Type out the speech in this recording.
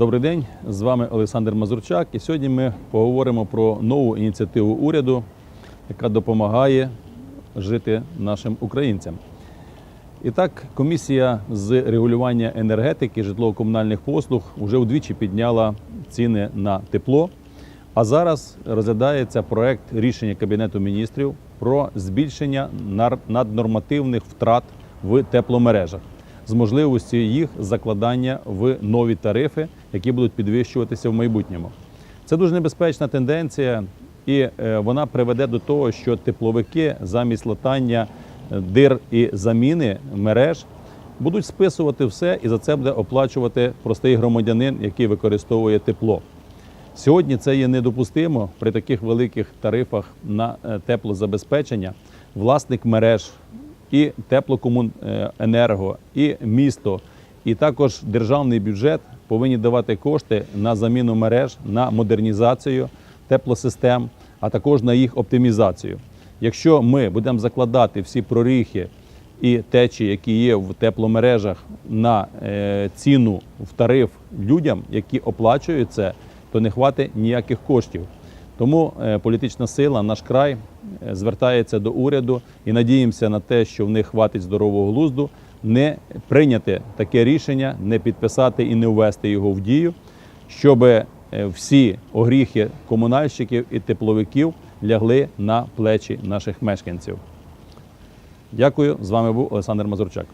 Добрий день, з вами Олександр Мазурчак. І сьогодні ми поговоримо про нову ініціативу уряду, яка допомагає жити нашим українцям. І так, комісія з регулювання енергетики, житлово-комунальних послуг вже удвічі підняла ціни на тепло. А зараз розглядається проект рішення Кабінету міністрів про збільшення наднормативних втрат в тепломережах з можливістю їх закладання в нові тарифи, які будуть підвищуватися в майбутньому. Це дуже небезпечна тенденція, і е, вона приведе до того, що тепловики замість латання е, дир і заміни мереж будуть списувати все, і за це буде оплачувати простий громадянин, який використовує тепло. Сьогодні це є недопустимо при таких великих тарифах на е, теплозабезпечення. Власник мереж і теплокомуненерго, і місто, і також державний бюджет повинні давати кошти на заміну мереж, на модернізацію теплосистем, а також на їх оптимізацію. Якщо ми будемо закладати всі проріхи і течі, які є в тепломережах, на е, ціну в тариф людям, які оплачують це, то не хватить ніяких коштів. Тому е, політична сила, наш край е, звертається до уряду і надіємося на те, що в них хватить здорового глузду не прийняти таке рішення, не підписати і не ввести його в дію, щоб е, всі огріхи комунальщиків і тепловиків лягли на плечі наших мешканців. Дякую. З вами був Олександр Мазурчак.